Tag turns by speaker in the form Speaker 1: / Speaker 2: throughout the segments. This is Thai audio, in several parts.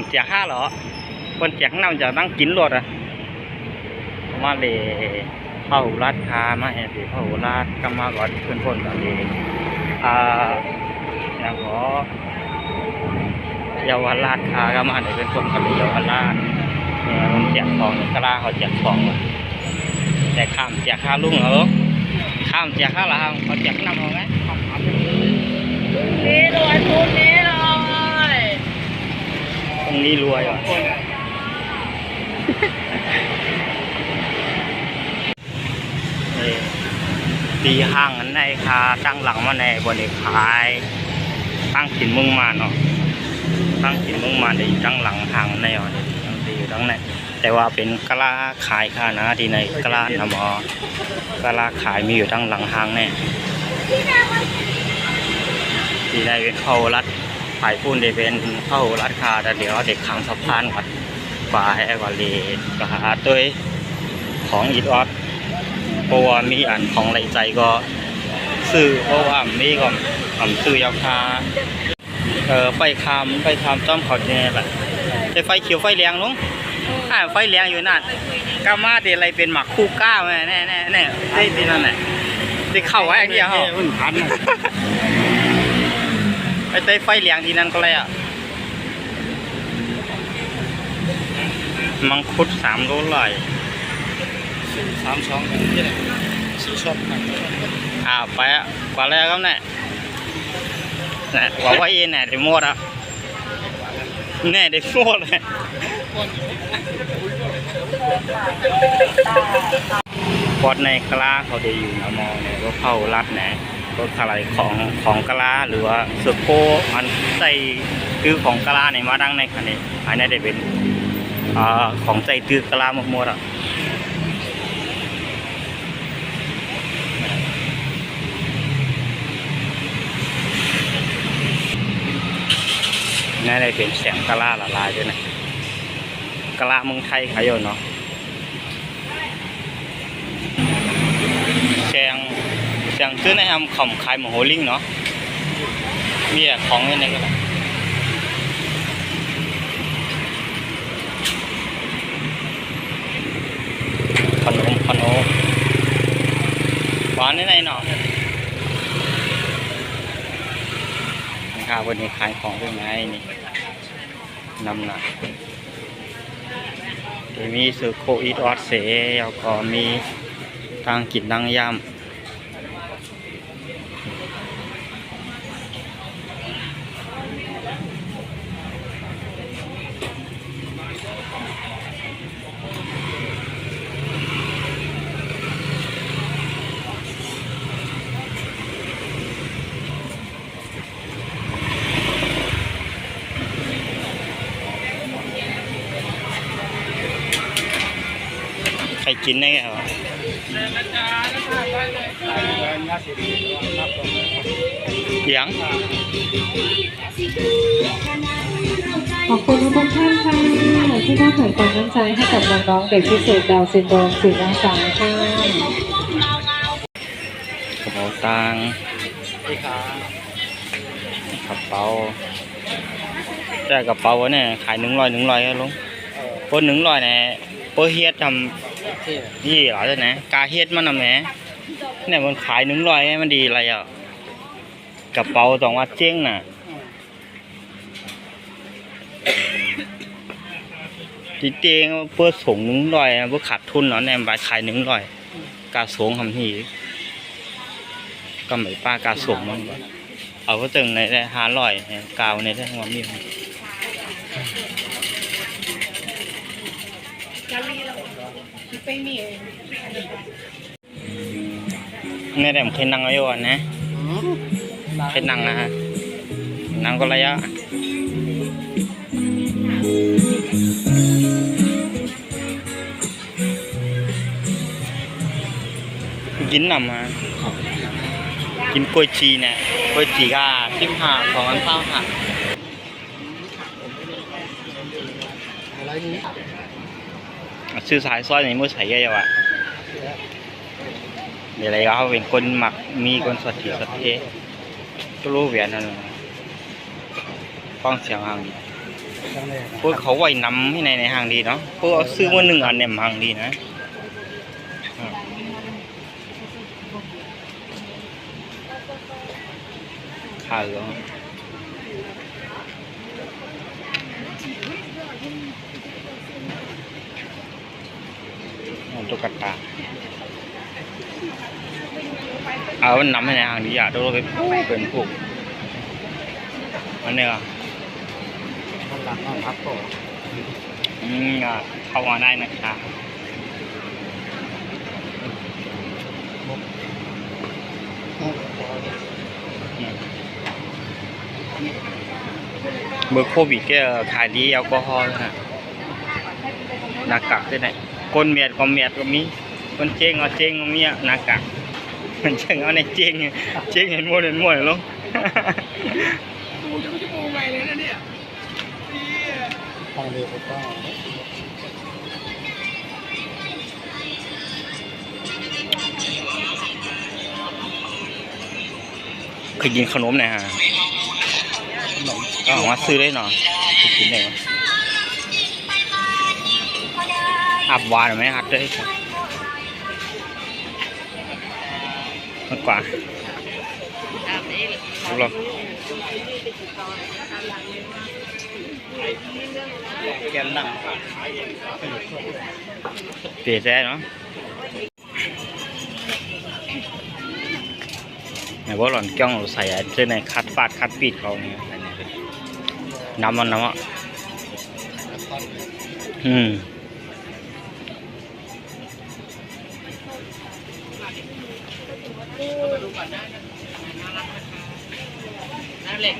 Speaker 1: ำเจียห้าเหรอคนเจียข้างหน้าจะนั่งกินรถอะมาเลยเข้าราดคามาแห่ดีเข้าราดก็มาก่อนเพื่อนพ่นกันเลยอ่าอย่างขอเยาวราชคาก็มาเดี๋ยวเป็นคนกันเลยเยาวราชเนี่ยมันแจกของกระลาเขาแจกของแต่ข้ามแจกข้าลุงเหรอข้ามแจกข้าละเขาแจกนำเอาไหม
Speaker 2: นี่รวยทุนนี้เลย
Speaker 1: ตรงนี้รวยว่ะนี่ตีห้างอันในคาตั้งหลังมาในบนไอขาย ตั้งกินมึงมาเนาะตั้งกินมึงมาในตั้งหลังห้างในอะตั้งตีอยู่ตั้งในแต่ว่าเป็นกะลาขายค่ะนะที่ในกะลานะหมอกะลาขายมีอยู่ตั้งหลังห้างแน่ที่ในเป็นเขารัด ขายปุ้นได้เป็นเข้ารัดคาแต่เดี๋ยวเด็กขังสะพานก่อนปลาให้กว่าเลก็หาตัวของอีดออดเพราะว่ามีอันของไรใจก็ซื้อเพราะว่ามีก็อ่ำซื้อยาคาเออไฟคามไฟคามต้อมเขาเนี่ยแหละแต่ไฟเขียวไฟแรงลุงอ่าไฟแรงอยู่นั่นกามาเดอะไรเป็นหมักคู่ก้าวแน่แน่แน่แน่ได้ที่นั่นแหละได้เข้าไว้ไอ้เดียวเหรอ ไอ้เต้ไฟเหลียงที่นั่นก็เลยอะ มังคุดสามโลเลย
Speaker 3: สามสองอย่างนี้เลยสี่ช็อตหนัก
Speaker 1: อ่าไปอะกว่าแล้วครับเนี่ยน่ะว่าไว้เองเนี่ยได้หมดอะแน่ได้หมดเลยปอดในกะลาเขาได้อยู่นะมองเนี่ยก็เข้ารัดแหนะ รถอะไรของของกะลาหรือว่าเสือโคอันใส่คือของกะลาเนี่ยมาดังในคันนี้ภายในได้เป็นอของใจตือกะลาหมดหมดอะน่าได้เป็นแสงกะลาละลายด้วยนะกะลาเมืองไทยขายอยู่เนาะแสง แสงซื้อในทำขำขายหมูโหลิงเนาะมีแต่ของในนี้ก็ได้ขนมขนมหวานในไหนเนาะนะครับวันนี้ขายของด้วยไงนี่นำหนักมีสือโคอีดออดเสแล้วก็มีทางกินดังยำ รกินได้ไงวะเสียง
Speaker 4: ขอบคุณทุกท่านค่ะที่มอบแห่งความมั่นใจให้กับน้องๆเด็กพิเศษดาวน์ซินโดรมศิลป์อาสาค่ะ
Speaker 1: กระเป๋าตังค์
Speaker 3: ที่ขาก
Speaker 1: ระเป๋าแต่กระเป๋าเนี่ยขายหนึ่งร้อยหนึ่งร้อยลุง
Speaker 3: เออ
Speaker 1: ปนหนึ่งร้อยเนี่ยปนเฮ็ดท
Speaker 3: ที่ำ
Speaker 1: ยี่หรอจ๊ะนะกาเฮ็ดมันน่ะแหมเนี่ยมันขายหนึ่งร้อยมันดีอะไรอะกระเป๋าสองว่าเจ๊งน่ะจีเตงเพื่อส่งหนึ่งร้อยเพื่อขาดทุนเนาะแนมบายขายหนึ่งร้อยกาสงคำทีก็ไม่ป้ากาสงมันเอาก็ตึงในได้ห้าร้อยกาวในได้ทั้งวันนี้ นี่แต่ผมเคยนั่งอยู่นะเคยนั่งนะฮะนั่งก็ระยะกินหนำมากินกล้วยจีเนี่ยกล้วยจีก็สิบห้าสองพันเก้าค่ะ
Speaker 3: อะไรนี้
Speaker 1: ซื้อสายซอยในมือใส่เยอะว่ะเดี๋ยวอะไรก็เขาเป็นคนหมักมีคนสดถีสดเทก็รู้เวียนนั่นฟังเสียงห่างดีพวกเขาไหว้นำให้ในในห้างดีเนาะพวกเอาซื้อมาหนึ่งอันเนี่ยห้างดีนะอืมค่าเหลือ ตุ๊กตา เอามันนำให้ในห้างดีอะตัวเราไปเป็นพวกอันเนี้ย
Speaker 3: ข้างหลังห้องพักก่อน
Speaker 1: อืมก็เข้ามาได้นะครับอืมเบอร์โควิดก็ขายดีแอลกอฮอล์นะหน้ากากด้วยนะ คนเมียดก็เมียดก็มีคนเจ๊งเอาเจ๊งก็มีอะหน้ากากมันเจ๊งเอาในเจ๊งเจ๊งเห็นหมดเห็นหมดเลยลง
Speaker 3: ทางเดียวก็ต้อง
Speaker 1: เคยกินขนมไหนฮะ
Speaker 3: ขนม
Speaker 1: ก็ออกมาซื้อได้หน่อยไปกินไหนวะ อับหวานไหมฮัดได้มากกว่าดูลอง
Speaker 3: แกนหนัง
Speaker 1: เปลี่ยนใจเนาะไหนว่าหล่อนจ้องใส่อันเจอในคัดฟาดคัดปีดเขาเนี่ยน้ำมันน้ำอะอืม เหล็ก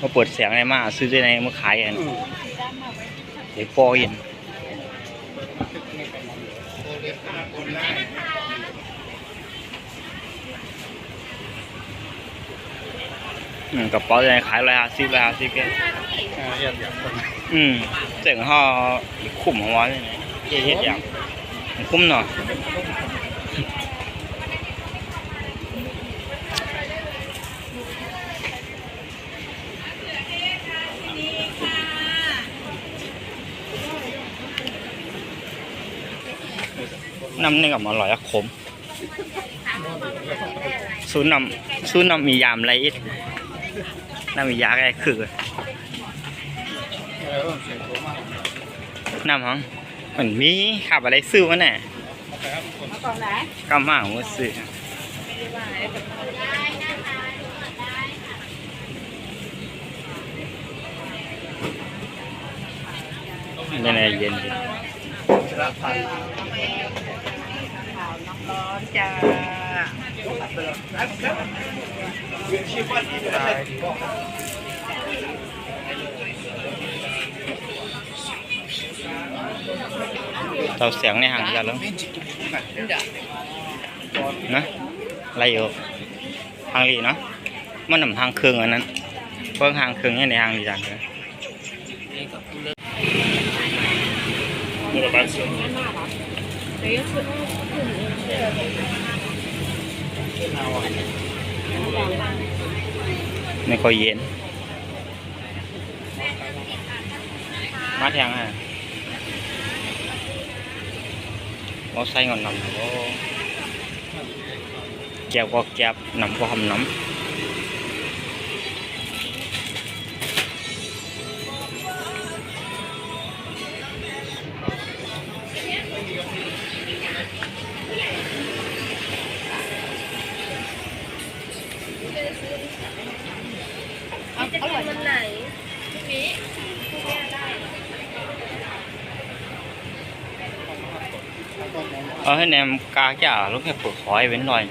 Speaker 1: มาเปิดเสียงอะไรมาซื้อได้ในมาขายกันเดี๋ยวปอเย็นอืมกระเป๋าจะขายร้อยห้าสิบร้อยห้าสิบก
Speaker 3: เรียบอย่างคน
Speaker 1: อืมเจ๋งห่อคุ้มของวะเนี่ยเฮ็ดเฮ็ดอย่างคุ้มหน่อย น้ำนี่กับอร่อยอะขมซูน้ำซูน้ำมียามไรอีกน้ำมียาอะไรคือ
Speaker 3: เออเสียงตัวมาก
Speaker 1: น้ำฮังมันมีขับอะไรซื้อวะเนี่ยก็มาของว่าซื้อในในเย็น
Speaker 3: ชนะพัน
Speaker 2: จ้า
Speaker 1: เราเสียงในห่างกันแล้วนะอะไรอยู่ห่างลีเนาะมันหนำห่างเครื่องอันนั้นเพิ่งห่างเครื่องเนี่ยในห่างดีจังเลย ไม่ค่อยเย็นมาแทงอะเราใส่ งอนนำก็แก็บก็แก็บนำก็ทำน้เอาให้แนมกาจ่าลูกแค่ปวดคอยเว้นหน่อย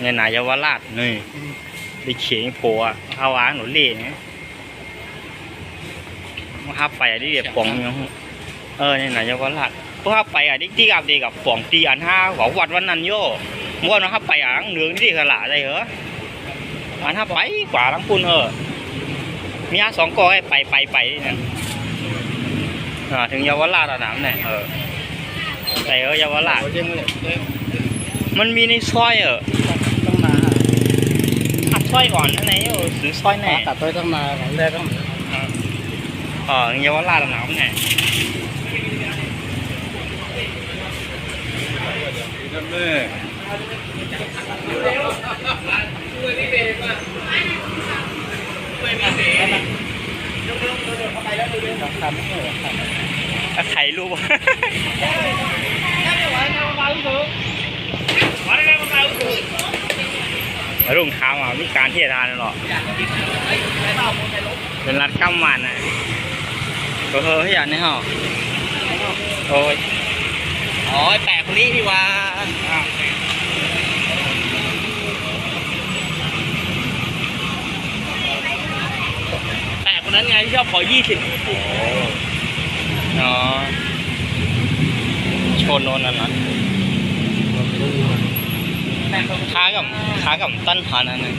Speaker 1: ในนายาวราชนี่ ได้เขียงโผล่อะข้าวอ้างหนูเล่เนี่ยมาฮับไปอะที่เดียบป่องยังเออในนายาวราชพวกฮับไปอะที่ที่กับเด็กกับป่องตีอันห้าของวัดวันนั้นโย่ม้วนฮับไปอ่างเหนืองที่ขลาได้เหรออันฮับไปกว่าทั้งปุ่นเออมีอาสองกอให้ไปไปไปนี่นะอ่าถึงเยาวราชระดับเนี่ยเออไหนเออเยาวราช
Speaker 3: โอ้ยังเลยเลย
Speaker 1: มันมีในซอยเออ
Speaker 3: ต้องมา
Speaker 1: ขัดซ อยก่อนอันไหนเออซื้อซอยไหน
Speaker 3: ตัดไปต้องมาของแรกต้อง
Speaker 1: อ๋อเยาวราชหนาวไง
Speaker 3: เมื่อทำเออทำ
Speaker 1: อะถ่ายรูปมา รุ่งเช้าอะมีการเที่ยทานหรอเป็นรัดกำมันนะก็เฮ้ยอย่างนี้เหรอโอ้ยอ๋อแปะคนนี้นี่วะ
Speaker 3: แต่คนนั้นไงที่ชอบขอยี่สิบ
Speaker 1: อ๋อชนโนนนั่นนะ ค้ากับค้ากับตั้นหันนั่นนะ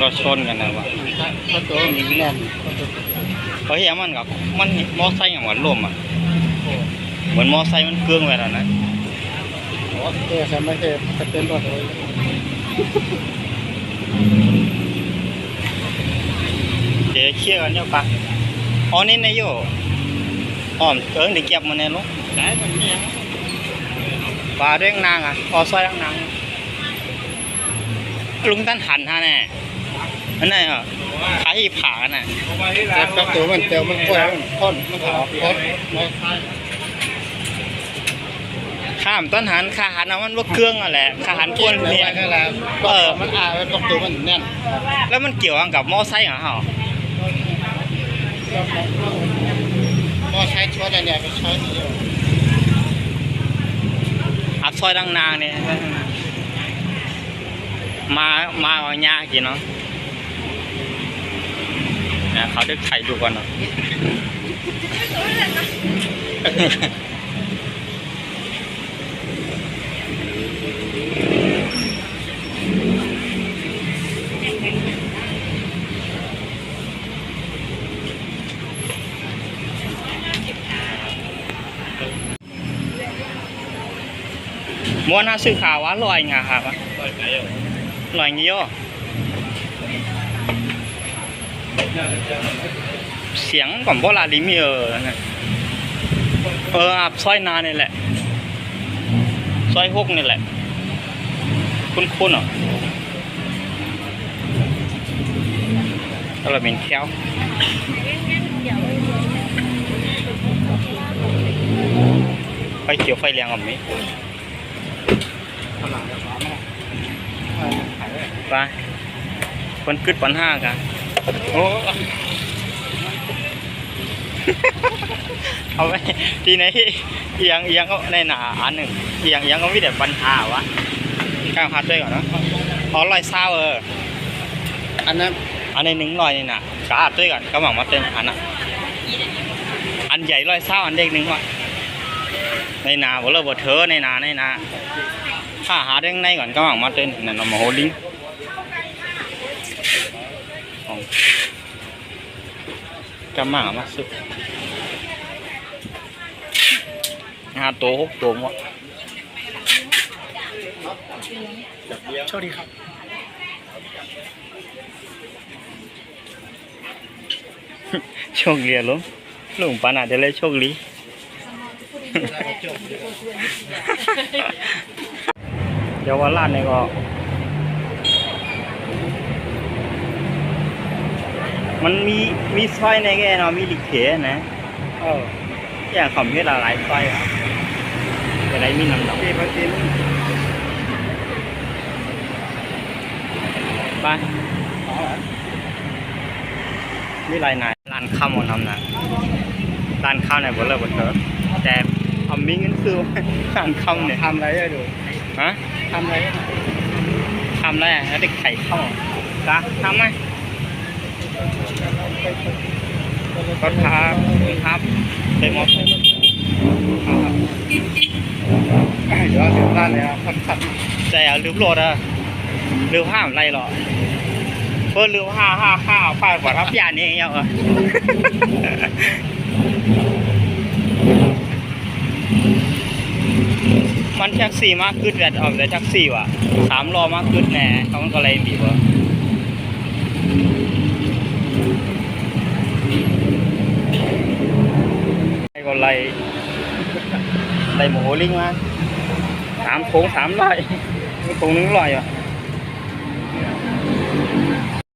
Speaker 1: เราชนกันนะวะ
Speaker 3: ถ้าตัวมีแน่น
Speaker 1: เฮ้ยมันกับมันมอไซค์อย่างหวานลมอะเหมือนมอไซค์มันเกลืองไว้แล้วนะ
Speaker 3: โอ้เออฉันไม่เคยจะเป็นตัวเลย
Speaker 1: เดี๋ยวเคลียร์กันเดี๋ยวปะ อ๋อนี่นายโยอ๋อมเอิงเดี๋ยวเก็บมาในรถ
Speaker 3: ได้มันเนี่ย
Speaker 1: ปลาด้วยนางอะพอซอยนางลุงตั้นหันฮะแน่อันไหนอะขายอีผากันน่ะ
Speaker 3: แต่ก็ตัวมันเตียวมันกล้วยมันพ่นมันขาวพ่นไม่
Speaker 1: ข้ามต้นหันขาหันเอามันว่าเครื่องอะแหละขาหันกวน
Speaker 3: เนี่
Speaker 1: เนี่ยย
Speaker 3: นั่นแหละเออมันอาไว้ตรงตัวมันแน่น
Speaker 1: แล้วมันเกี่ยวกันกับมอไซค์เหรอเหรอ
Speaker 3: มอใช้ชดเนี่ยไปใช้
Speaker 1: อับซอยดังนางเนี่ยมามาเอาหญ้ากินเนาะเนี่ยเขาจะไข่ดูก่อนเนาะ ม้วนหาซื้อขาวว่าลอยไงครับลอยงี้โยเสียงก่อนโบราณลิมีเออนะเอออาบซอยนานี่แหละซอยหกนี่แหละ คุ้นๆเหรอแล้วเราเป็นแค้วไฟเขียวไฟแรงอะมิ ไปคนกึดปัญหากันโอ้เอาไปทีไหนเอียงเอียงก็ในหนาอันหนึ่งเอียงเอียงก็มีแต่ปัญหาวะกางพัดด้วยก่อนเนอะอ๋อลอยเศร้าเออ
Speaker 3: อันนั้น
Speaker 1: อันในหนึ่งลอยนี่นะกาอัดด้วยกันก็หวังมาเต็มอันน่ะอันใหญ่ลอยเศร้าอันเด็กหนึ่งวะในนาบ่เลิกบ่เธอในนาในนา ถ้าหาเด้งในก่อนก็หวังมาเต็มนั่นเอามาโฮลิงของกำมามาสุดห้าตัวหกตัวหมด
Speaker 3: โชคดีครับ
Speaker 1: โชคดีลุงลุงปานาจะเลยโชคดี เดี๋ยววันลาดนี่ก็ มันมีมีสร้อยในแกเนาะมีลิเขนะ
Speaker 3: เออ
Speaker 1: อย่างของเพชรหลายสร้อยอะจะได้มีน้ำหนัก
Speaker 3: ที่พักิน
Speaker 1: ไปมีลายไหนร้านข้าวหมดทำนะร้านข้าวไหนบ่เลิกบ่เถอะแต่เอามีเงินซื้อร้านข้าวเนี่ย
Speaker 3: ทำอะไรได้ดู
Speaker 1: ฮะ
Speaker 3: ทำอะไร
Speaker 1: ทำได้แล้วได้ไข่ข้าวจ้ะทำไหมก็ครับครับเต็มหมดครับ
Speaker 3: เดี๋ยวถึงร้านเลยครับขัด
Speaker 1: ใจเอาลืมโหลดอะลืมห้ามไรหรอ
Speaker 3: เฟิร์นลืมห้าห้าห้าเอาไปกว่าครับ
Speaker 1: อย่านี่ยังเหรอ มันแท็กซี่มากขึ้นแต่ออกแต่แท็กซี่ว่ะสามล้อมากขึ้นแน่เขามันก็เลยบีบวะไอ้ก็ไล่ไล่หมูลิงมาสามโค้งสามร้อยโค้งหนึงร้อยอะ